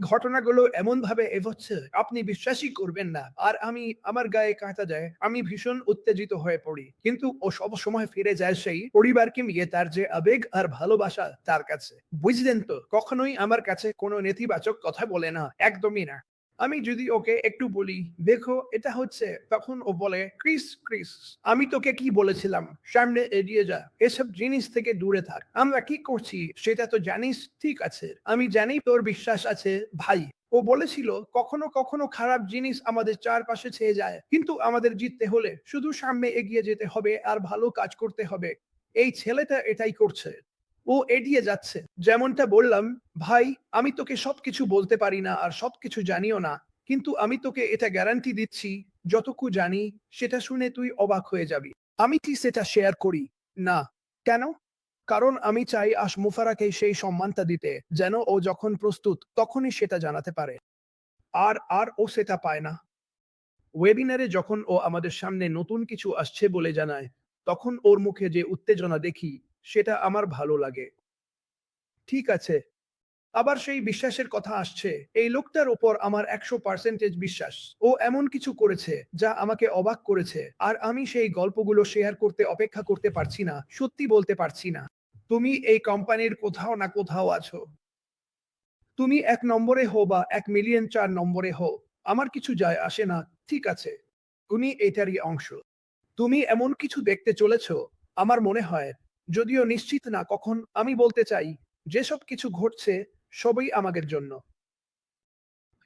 ঘটনাগুলো এমন ভাবে এগোচ্ছে, আপনি বিশ্বাসই করবেন না। আর আমি, আমার গায়ে কাঁটা যায়, আমি ভীষণ উত্তেজিত হয়ে পড়ি। কিন্তু ও সব সময় ফিরে যায় সেই পরিবারকে নিয়ে তার যে আবেগ আর ভালোবাসা তার কাছে। বুঝলেন তো, কখনোই আমার কাছে কোনো নেতিবাচক কথা বলে না, একদমই না। আমি যদি ওকে একটু বলি, দেখো, এটা হচ্ছে, তখন ও বলে, ক্রিস ক্রিস, আমি তোকে কি বলেছিলাম? সামনে এগিয়ে যা, এসব জিনিস থেকে দূরে থাক। আমরা কি করছি? সেটা তো জানিস, ঠিক আছে। আমি জানি তোর বিশ্বাস আছে, ভাই। ও বলেছিল, কখনো কখনো খারাপ জিনিস আমাদের চারপাশে ছেয়ে যায়, কিন্তু আমাদের জিততে হলে শুধু সামনে এগিয়ে যেতে হবে আর ভালো কাজ করতে হবে। এই ছেলেটা এটাই করছে। ও এড়িয়ে যাচ্ছে। যেমনটা বললাম, ভাই, আমি তোকে সবকিছু বলতে পারি না আর সবকিছু জানিও না, কিন্তু আমি তোকে এটা গ্যারান্টি দিচ্ছি যতটুকু জানি সেটা শুনে তুই অবাক হয়ে যাবি। আমি কি সেটা শেয়ার করি? না। কেন? কারণ আমি চাই আশমুফারাকে সেই সম্মানটা দিতে, যেন ও যখন প্রস্তুত তখনই সেটা জানাতে পারে। আর আর ও সেটা পায় না। ওয়েবিনারে যখন ও আমাদের সামনে নতুন কিছু আসছে বলে জানায়, তখন ওর মুখে যে উত্তেজনা দেখি সেটা আমার ভালো লাগে। ঠিক আছে। আবার সেই বিশ্বাসের কথা আসছে। এই লোকটার ওপর আমার একশো পার্সেন্টেজ বিশ্বাস। ও এমন কিছু করেছে যা আমাকে অবাক করেছে। আর আমি সেই গল্পগুলো শেয়ার করতে অপেক্ষা করতে পারছি না। সত্যি বলতে পারছি না। তুমি এই কোম্পানির কোথাও না কোথাও আছো। তুমি এক নম্বরে হো বা এক মিলিয়ন চার নম্বরে হো আমার কিছু যায় আসে না। ঠিক আছে। তুমি এটারই অংশ। তুমি এমন কিছু দেখতে চলেছ। আমার মনে হয় যদিও নিশ্চিত না কখন, আমি বলতে চাই, যেসব কিছু ঘটছে সবই আমাদের জন্য।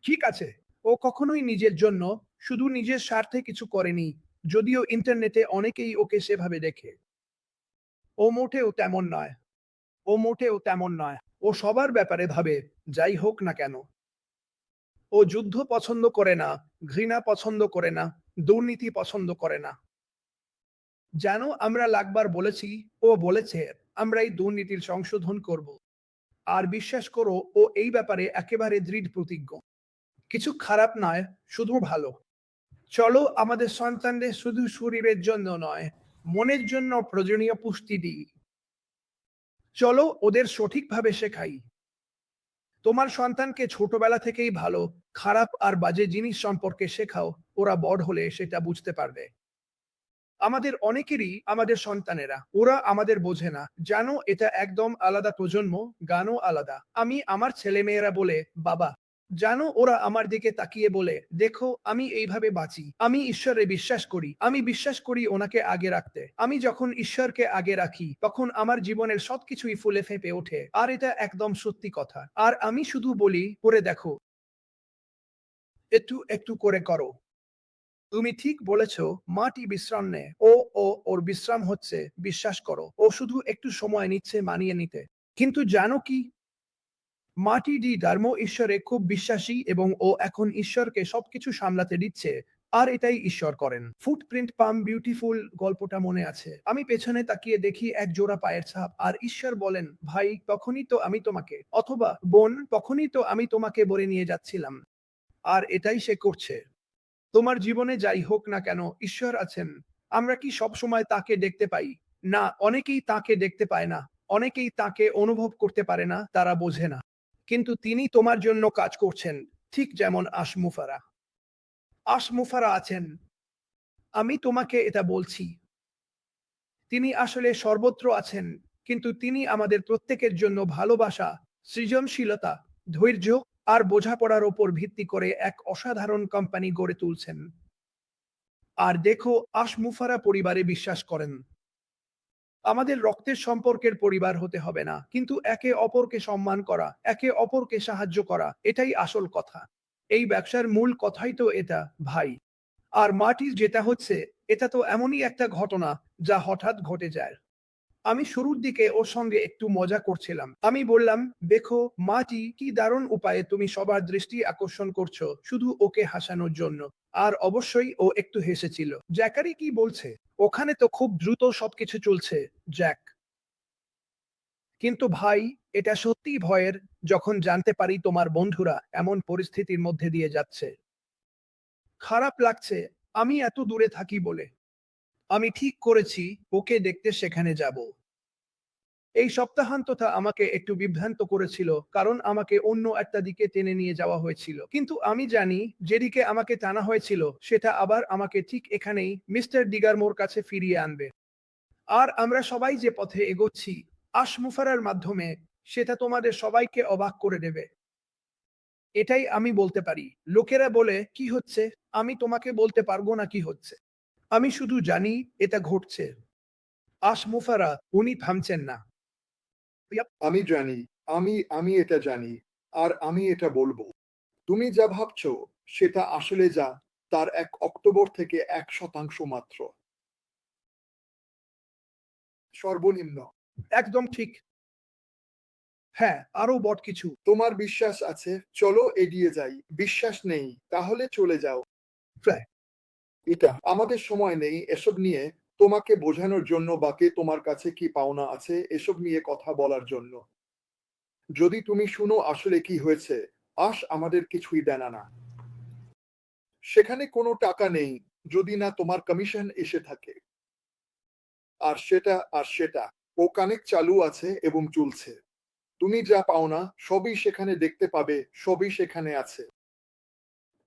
ঠিক আছে, ও কখনোই নিজের জন্য শুধু নিজের স্বার্থে কিছু করেনি, যদিও ইন্টারনেটে অনেকেই ওকে সেভাবে দেখে। ও মোটেও তেমন নয়। ও মোটেও তেমন নয়। ও সবার ব্যাপারে ভাবে, যাই হোক না কেন। ও যুদ্ধ পছন্দ করে না, ঘৃণা পছন্দ করে না, দুর্নীতি পছন্দ করে না। যেন আমরা লাগবার বলেছি, ও বলেছে আমরা এই দুর্নীতির সংশোধন করব। আর বিশ্বাস করো, ও এই ব্যাপারে একেবারে দৃঢ় প্রতিজ্ঞ। কিছু খারাপ নয়, শুধু ভালো। চলো আমাদের সন্তানদের শুধু শরীরের জন্য নয়, মনের জন্য প্রয়োজনীয় পুষ্টি দিই। চলো ওদের সঠিকভাবে শেখাই। তোমার সন্তানকে ছোটবেলা থেকেই ভালো, খারাপ আর বাজে জিনিস সম্পর্কে শেখাও, ওরা বড় হলে সেটা বুঝতে পারবে। আমাদের অনেকেরই, আমাদের সন্তানেরা, ওরা আমাদের বোঝে না, জানো, এটা একদম আলাদা প্রজন্ম, গানও আলাদা। আমি আমার ছেলে মেয়েরা বলে, বাবা, জানো, ওরা আমার দিকে তাকিয়ে বলে, দেখো, আমি এইভাবে বাঁচি। আমি ঈশ্বরে বিশ্বাস করি। আমি বিশ্বাস করি ওনাকে আগে রাখতে। আমি যখন ঈশ্বরকে আগে রাখি, তখন আমার জীবনের সবকিছুই ফুলে ফেঁপে ওঠে। আর এটা একদম সত্যি কথা। আর আমি শুধু বলি, করে দেখো। একটু একটু করে করো। তুমি ঠিক বলেছ, মাটি বিশ্রাম নেয় ও ও, ওর বিশ্রাম হচ্ছে, বিশ্বাস করো, ও শুধু একটু সময় নিচ্ছে মানিয়ে নিতে। কিন্তু জানো কি? মাটি ডি ধর্ম ঈশ্বরে খুব বিশ্বাসী এবং ও এখন ঈশ্বরকে সবকিছু সামলাতে দিচ্ছে, আর এটাই ঈশ্বর করেন। ফুটপ্রিন্ট পাম বিউটিফুল গল্পটা মনে আছে। আমি পেছনে তাকিয়ে দেখি এক জোড়া পায়ের ছাপ, আর ঈশ্বর বলেন, ভাই, তখনই তো আমি তোমাকে, অথবা বোন, তখনই তো আমি তোমাকে বলে নিয়ে যাচ্ছিলাম। আর এটাই সে করছে। তোমার জীবনে যাই হোক না কেন, ঈশ্বর আছেন। আমরা কি সব সময় তাকে দেখতে পাই? না, অনেকেই তাকে দেখতে পায় না। অনেকেই তাকে অনুভব করতে পারে না, তারা বোঝে না। কিন্তু তিনি তোমার জন্য কাজ করছেন, ঠিক যেমন আশমুফারা। আশমুফারা আছেন। আমি তোমাকে এটা বলছি। তিনি আসলে সর্বত্র আছেন, কিন্তু তিনি আমাদের প্রত্যেকের জন্য ভালোবাসা, সৃজনশীলতা, ধৈর্য আর বোঝাপড়ার ওপর ভিত্তি করে এক অসাধারণ কোম্পানি গড়ে তুলছেন। আর দেখো, আশমুফারা পরিবারে বিশ্বাস করেন। আমাদের রক্তের সম্পর্কের পরিবার হতে হবে না, কিন্তু একে অপরকে সম্মান করা, একে অপরকে সাহায্য করা, এটাই আসল কথা। এই ব্যবসার মূল কথাই তো এটা, ভাই। আর মাটির যেটা হচ্ছে, এটা তো এমনই একটা ঘটনা যা হঠাৎ ঘটে যায়। আমি শুরুর দিকে ওর সঙ্গে একটু মজা করছিলাম। আমি বললাম, দেখো, মাটি, কি দারুণ উপায়ে তুমি সবার দৃষ্টি আকর্ষণ করছ শুধু ওকে হাসানোর জন্য। আর অবশ্যই ও একটু হেসেছিল। জ্যাকারি কি বলছে? ওখানে তো খুব দ্রুত সবকিছু চলছে, জ্যাক। কিন্তু ভাই, এটা সত্যি ভয়ের, যখন জানতে পারি তোমার বন্ধুরা এমন পরিস্থিতির মধ্যে দিয়ে যাচ্ছে। খারাপ লাগছে, আমি এত দূরে থাকি বলে। আমি ঠিক করেছি, ওকে দেখতে সেখানে যাব। এই সপ্তাহান্তটা আমাকে একটু বিভ্রান্ত করেছিল, কারণ আমাকে অন্য একটা দিকে টেনে নিয়ে যাওয়া হয়েছিল। কিন্তু আমি জানি যেদিকে আমাকে টানা হয়েছিল, সেটা আবার আমাকে ঠিক এখানেই মিস্টার ডিগারমোর কাছে ফিরিয়ে আনবে। আর আমরা সবাই যে পথে এগোচ্ছি, আশমুফারার মাধ্যমে, সেটা তোমাদের সবাইকে অবাক করে দেবে। এটাই আমি বলতে পারি। লোকেরা বলে, কি হচ্ছে? আমি তোমাকে বলতে পারব না কি হচ্ছে? আমি শুধু জানি এটা ঘটছে। আশমুফারা উনি থামছেন না। আমি জানি আমি আমি এটা জানি আর আমি এটা বলব। তুমি যা ভাবছ সেটা আসলে যা তার এক অক্টোবর থেকে এক শতাংশ মাত্র। সর্বনিম্ন। একদম ঠিক। হ্যাঁ আরও বট কিছু। তোমার বিশ্বাস আছে চলো এগিয়ে যাই। বিশ্বাস নেই তাহলে চলে যাও। প্রায়। এটা আমাদের সময় নেই এসব নিয়ে তোমাকে বোঝানোর জন্য বাকি তোমার কাছে কি পাওনা আছে এসব নিয়ে কথা বলার জন্য। যদি তুমি শুনো আসলে কি হয়েছে, আশ আমাদের কিছুই দেনা না। সেখানে কোনো টাকা নেই, যদি না তোমার কমিশন এসে থাকে। আর সেটা আর সেটা, ও কানেক চালু আছে এবং চলছে। তুমি যা পাও না সবই সেখানে দেখতে পাবে, সবই সেখানে আছে।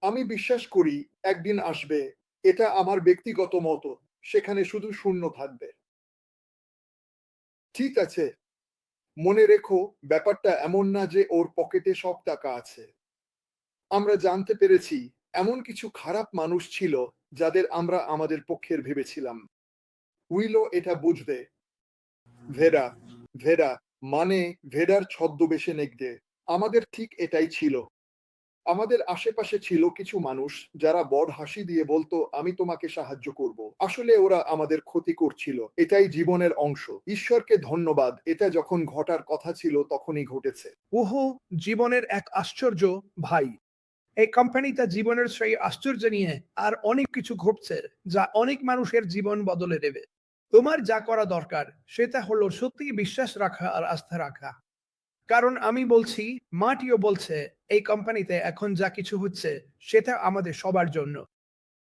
আমি বিশ্বাস করি একদিন আসবে এটা আমার ব্যক্তিগত মতো, সেখানে শুধু শূন্য থাকবে। ঠিক আছে, মনে রেখো ব্যাপারটা এমন না যে ওর পকেটে সব টাকা আছে। আমরা জানতে পেরেছি এমন কিছু খারাপ মানুষ ছিল যাদের আমরা আমাদের পক্ষের ভেবেছিলাম। উইলো এটা বুঝবে। ভেরা ভেরা মানে ভেডার ছদ্মবেশে নেগদে আমাদের ঠিক এটাই ছিল। আমাদের আশেপাশে ছিল কিছু মানুষ যারা বড় হাসি দিয়ে বলতো, আমি তোমাকে সাহায্য করব। আসলে ওরা আমাদের ক্ষতি করছিল। এটাই জীবনের অংশ। ঈশ্বরকে ধন্যবাদ। এটা যখন ঘটার কথা ছিল, তখনই ঘটেছে। ওহো, জীবনের এক আশ্চর্য ভাই। এই কোম্পানিটা জীবনের সেই আশ্চর্য নিয়ে আর অনেক কিছু ঘটছে, যা অনেক মানুষের জীবন বদলে দেবে। তোমার যা করা দরকার, সেটা হলো সত্যি বিশ্বাস রাখা আর আস্থা রাখা। কারণ আমি বলছি, মাটিও বলছে, এই কোম্পানিতে এখন যা কিছু হচ্ছে, সেটা আমাদের সবার জন্য।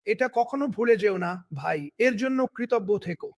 এটা কখনো ভুলে যেও না ভাই। এর জন্য কৃতজ্ঞ থেকো।